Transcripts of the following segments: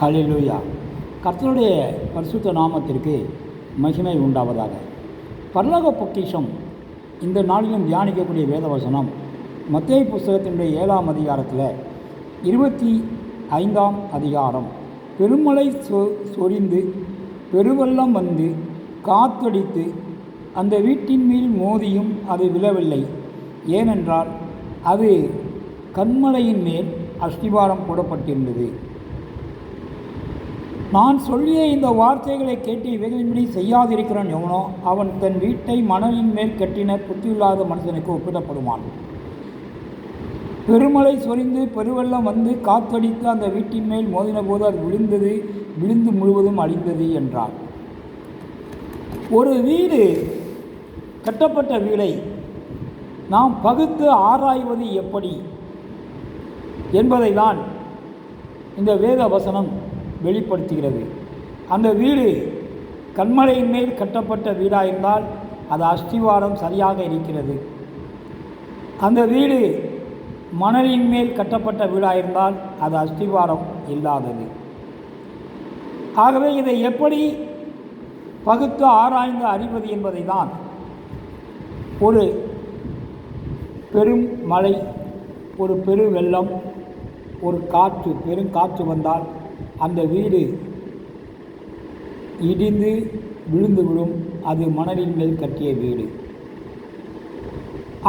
ஹலிலூயா கர்த்தருடைய பரிசுத்த நாமத்திற்கு மகிமை உண்டாவதாக. பரலோக பொக்கிஷம் இந்த நாளிலும் தியானிக்கக்கூடிய வேதவசனம் மத்திய புஸ்தகத்தினுடைய ஏழாம் அதிகாரத்தில் இருபத்தி ஐந்தாம் அதிகாரம். பெருமழை சொ சொரிந்து பெருவெள்ளம் வந்து காத்தடித்து அந்த வீட்டின் மேல் மோதியும் அது விழவில்லை. ஏனென்றால் அது கண்மலையின் மேல் அஸ்திவாரம் போடப்பட்டிருந்தது. நான் சொல்லிய இந்த வார்த்தைகளை கேட்டு இவைகளின்படி செய்யாதிருக்கிறான் எவனோ அவன் தன் வீட்டை மணலின் மேல் கட்டின புத்தியில்லாத மனுஷனுக்கு ஒப்பிடப்படுவான். பெருமழை சொரிந்து பெருவெள்ளம் வந்து காத்தடித்து அந்த வீட்டின் மேல் மோதின போது அது விழுந்தது விழுந்து முழுவதும் அழிந்தது என்றார். ஒரு வீடு கட்டப்பட்ட வீடை நாம் பகுத்து ஆராய்வது எப்படி என்பதை தான் இந்த வேத வசனம் வெளிப்படுத்துகிறது. அந்த வீடு கண்மலையின் மேல் கட்டப்பட்ட வீடாக இருந்தால் அது அஸ்திவாரம் சரியாக இருக்கிறது. அந்த வீடு மணலின் மேல் கட்டப்பட்ட வீடாக இருந்தால் அது அஸ்திவாரம் இல்லாதது. ஆகவே இதை எப்படி பகுத்து ஆராய்ந்து அறிவது என்பதை தான் ஒரு பெரும் மழை ஒரு பெரு வெள்ளம் ஒரு காற்று பெரும் காற்று வந்தால் அந்த வீடு இடிந்து விழுந்து விடும் அது மணலின் மேல் கட்டிய வீடு.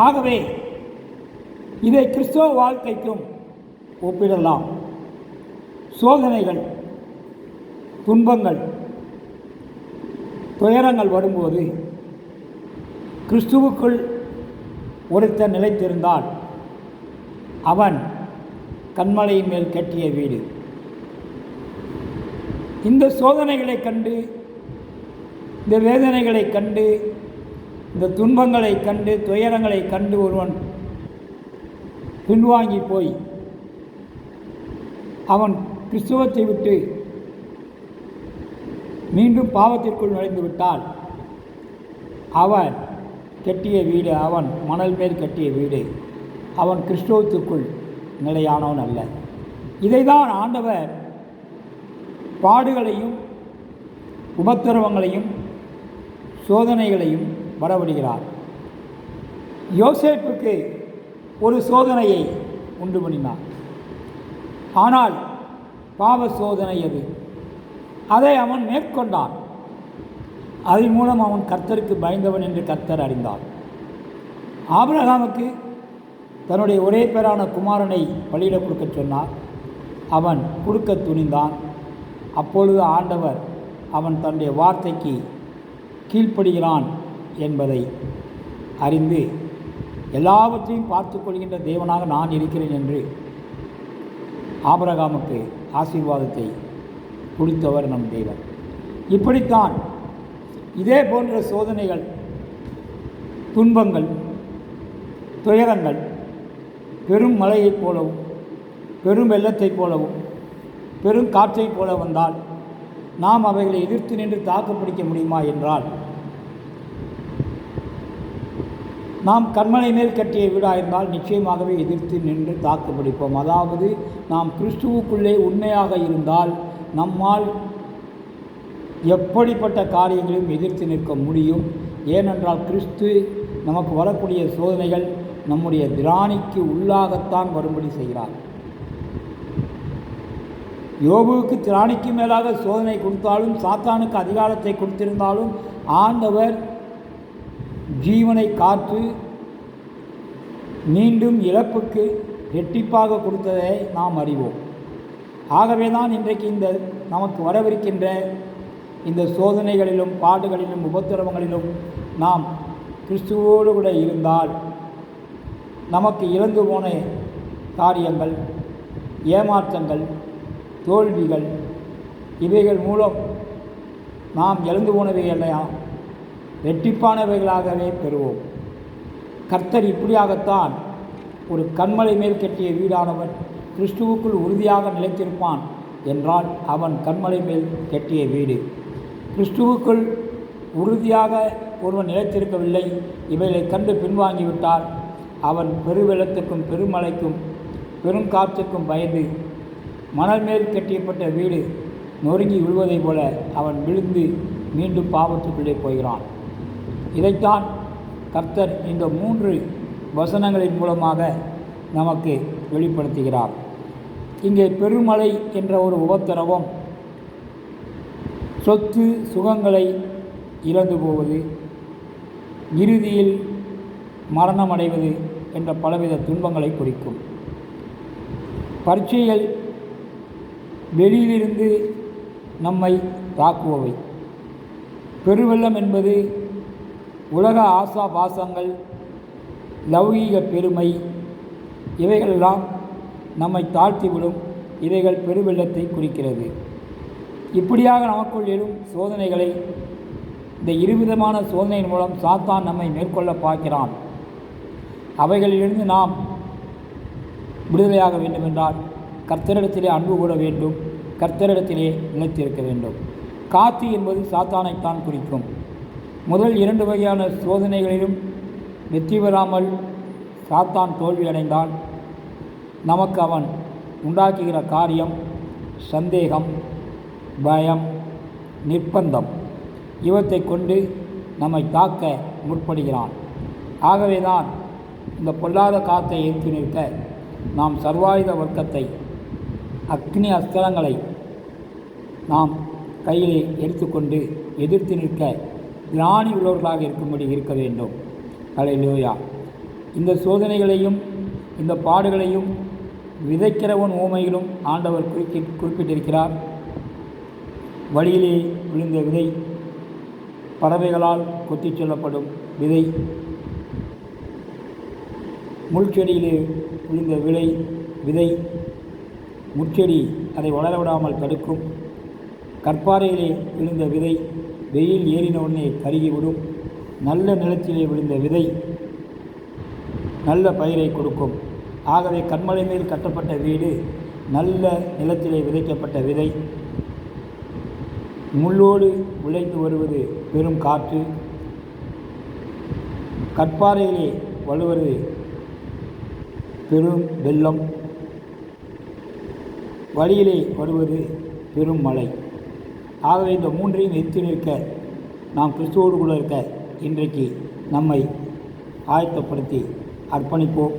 ஆகவே இதை கிறிஸ்தவ வாழ்க்கைக்கும் ஒப்பிடலாம். சோதனைகள் துன்பங்கள் துயரங்கள் வரும்போது கிறிஸ்துவுக்குள் ஒருத்தர் நிலைத்திருந்தால் அவன் கண்மலையின் மேல் கட்டிய வீடு. இந்த சோதனைகளை கண்டு இந்த வேதனைகளை கண்டு இந்த துன்பங்களை கண்டு துயரங்களை கண்டு ஒருவன் பின்வாங்கி போய் அவன் கிறிஸ்துவத்தை விட்டு மீண்டும் பாவத்திற்குள் நுழைந்து விட்டால் அவன் கட்டிய வீடு அவன் மணல் மேல் கட்டிய வீடு அவன் கிறிஸ்துவத்துக்குள் நிலையானவன் அல்ல. இதைதான் ஆண்டவர் பாடுகளையும் உபத்திரவங்களையும் சோதனைகளையும் வரவிடுகிறார் யோசேப்புக்கு ஒரு சோதனையை உண்டு பண்ணினார். ஆனால் பாவ சோதனை அது. அதை அவன் மேற்கொண்டான். அதன் மூலம் அவன் கர்த்தருக்கு பயந்தவன் என்று கர்த்தர் அறிந்தார். ஆபிரகாமுக்கு தன்னுடைய ஒரே பேரான குமாரனை பலியிட கொடுக்க சொன்னார். அவன் கொடுக்க துணிந்தான். அப்பொழுது ஆண்டவர் அவன் தன்னுடைய வார்த்தைக்கு கீழ்ப்படுகிறான் என்பதை அறிந்து எல்லாவற்றையும் பார்த்து கொள்கின்ற தேவனாக நான் இருக்கிறேன் என்று ஆபரகாமுக்கு ஆசீர்வாதத்தை கொடுத்தவர் நம் தேவன். இப்படித்தான் இதே போன்ற சோதனைகள் துன்பங்கள் துயரங்கள் பெரும் மழையைப் போலவும் பெரும் வெள்ளத்தைப் போலவும் பெரும் காற்றைப் போல வந்தால் நாம் அவைகளை எதிர்த்து நின்று தாக்கு பிடிக்க முடியுமா என்றால் நாம் கண்மலை மேல் கட்டிய வீடாக இருந்தால் நிச்சயமாகவே எதிர்த்து நின்று தாக்கு பிடிப்போம். அதாவது நாம் கிறிஸ்துவுக்குள்ளே உண்மையாக இருந்தால் நம்மால் எப்படிப்பட்ட காரியங்களையும் எதிர்த்து நிற்க முடியும். ஏனென்றால் கிறிஸ்து நமக்கு வரக்கூடிய சோதனைகள் நம்முடைய திராணிக்கு உள்ளாகத்தான் வரும்படி செய்கிறார். யோபுவுக்கு திராணிக்கு மேலாக சோதனை கொடுத்தாலும் சாத்தானுக்கு அதிகாரத்தை கொடுத்திருந்தாலும் ஆண்டவர் ஜீவனை காத்து மீண்டும் இழப்புக்கு ரெட்டிப்பாக கொடுத்ததை நாம் அறிவோம். ஆகவே தான் இன்றைக்கு இந்த நமக்கு வரவிருக்கின்ற இந்த சோதனைகளிலும் பாடுகளிலும் உபத்திரவங்களிலும் நாம் கிறிஸ்துவோடு கூட இருந்தால் நமக்கு இழந்து போன காரியங்கள் ஏமாற்றங்கள் தோல்விகள் இவைகள் மூலம் நாம் எழுந்து போனவை போனவைகளையாம் வெற்றிப்பானவைகளாகவே பெறுவோம். கர்த்தர் இப்படியாகத்தான் ஒரு கண்மலை மேல் கட்டிய வீடானவன் கிறிஸ்துவுக்குள் உறுதியாக நிலைத்திருப்பான் என்றால் அவன் கண்மலை மேல் கட்டிய வீடு. கிறிஸ்துவுக்குள் உறுதியாக ஒருவன் நிலைத்திருக்கவில்லை இவைகளை கண்டு பின்வாங்கிவிட்டால் அவன் பெருவெள்ளத்துக்கும் பெருமழைக்கும் பெருங்காற்றுக்கும் பயந்து மணல் மேல் கட்டியப்பட்ட வீடு நொறுங்கி விழுவதைப் போல அவன் விழுந்து மீண்டும் பாவத்துக்குள்ளே போகிறான். இதைத்தான் கர்த்தர் இந்த மூன்று வசனங்களின் மூலமாக நமக்கு வெளிப்படுத்துகிறார். இங்கே பெருமலை என்ற ஒரு உபத்திரவம் சொத்து சுகங்களை இழந்து போவது இறுதியில் மரணமடைவது என்ற பலவித துன்பங்களை குறிக்கும். பரீட்சைகள் வெளியிலிருந்து நம்மை தாக்குபவை. பெருவெள்ளம் என்பது உலக ஆசா பாசங்கள் லௌகீக பெருமை இவைகளெல்லாம் நம்மை தாழ்த்திவிடும் இவைகள் பெருவெள்ளத்தை குறிக்கிறது. இப்படியாக நமக்குள் எழும் சோதனைகளை இந்த இருவிதமான சோதனையின் மூலம் சாத்தான் நம்மை மேற்கொள்ள பார்க்கிறான். அவைகளிலிருந்து நாம் விடுதலையாக வேண்டுமென்றால் கர்த்தரிடத்திலே அன்பு கூட வேண்டும் கர்த்தரிடத்திலே நிலைத்திருக்க வேண்டும். காத்து என்பது சாத்தானைத்தான் குறிக்கும். முதல் இரண்டு வகையான சோதனைகளிலும் வெற்றி பெறாமல் சாத்தான் தோல்வியடைந்தால் நமக்கு அவன் உண்டாக்குகிற காரியம் சந்தேகம் பயம் நிர்பந்தம் இவற்றை கொண்டு நம்மை தாக்க முற்படுகிறான். ஆகவேதான் இந்த பொல்லாத காத்தை ஏற்றி நிற்க நாம் சர்வாயுத வர்க்கத்தை அக்னி அஸ்திரங்களை நாம் கையிலே எடுத்துக்கொண்டு எதிர்த்து நிற்க பிராணி உள்ளவர்களாக இருக்கும்படி இருக்க வேண்டும். ஹalleluya. இந்த சோதனைகளையும் இந்த பாடுகளையும் விதைக்கிறவன் ஊமையிலும் ஆண்டவர் குறிக்கி குறிப்பிட்டிருக்கிறார். வழியிலே விழுந்த விதை பறவைகளால் கொத்திச் செல்லப்படும் விதை. முள்செடியிலே விழுந்த விலை விதை. முட்செடி அதை வளர விடாமல் தடுக்கும். கற்பாறையிலே விழுந்த விதை வெயில் ஏறின உடனே கருகிவிடும் நல்ல நிலத்திலே விழுந்த விதை நல்ல பயிரை கொடுக்கும். ஆகவே கண்மலை மேல் கட்டப்பட்ட வீடு நல்ல நிலத்திலே விதைக்கப்பட்ட விதை. முள்ளோடு விளைந்து வருவது பெரும் காற்று. கற்பாறையிலே வழுவது பெரும் வெள்ளம். வழியிலே வருவது பெரும் மழை. ஆகவே இந்த மூன்றையும் எத்தி நிற்க நாம் கிறிஸ்துவோடு கூட இருக்க இன்றைக்கு நம்மை ஆயத்தப்படுத்தி அர்ப்பணிப்போம்.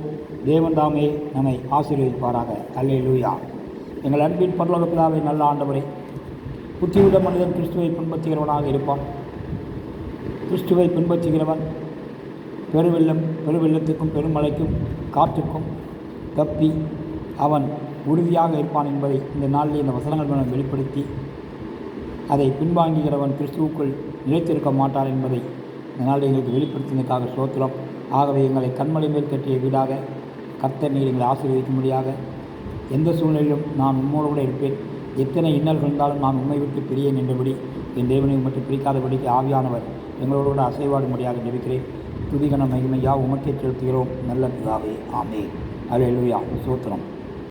தேவன் தாமே நம்மை ஆசீர்வதிப்பாராக. அல்லேலூயா. எங்கள் அன்பின் பரலோக நல்ல ஆண்டவரே புத்தியுள்ள மனிதன் கிறிஸ்துவை பின்பற்றுகிறவனாக இருப்பான். கிறிஸ்துவை பின்பற்றுகிறவன் பெருவெள்ளம் பெருவெள்ளத்துக்கும் பெருமழைக்கும் காற்றுக்கும் தப்பி அவன் உறுதியாக இருப்பான் என்பதை இந்த நாளில் இந்த வசனங்கள் மூலம் வெளிப்படுத்தி அதை பின்வாங்குகிறவன் கிறிஸ்துவுக்குள் நிலைத்திருக்க மாட்டார் என்பதை இந்த நாளில் எங்களுக்கு வெளிப்படுத்தினதுக்காக சோத்திரம் ஆகவே எங்களை கண்மலை மேல் கட்டிய வீடாக கர்த்தர் நீர் எங்களை ஆசீர்வதிக்கும்படியாக எந்த சூழ்நிலையிலும் நான் உம்மோடு கூட இருப்பேன். எத்தனை இன்னல்கள் இருந்தாலும் நான் உண்மை விட்டு பிரியேன் என்றபடி என் தேவனை மட்டும் பிரிக்காதபடிக்கு ஆவியானவர் எங்களோடு கூட அசைவாடும்படியாக ஜெபிக்கிறேன். துதிகன மகிமையா உமக்கே செலுத்துகிறோம். நல்ல பிதாவே ஆமே அலையலுயா சோத்திரம்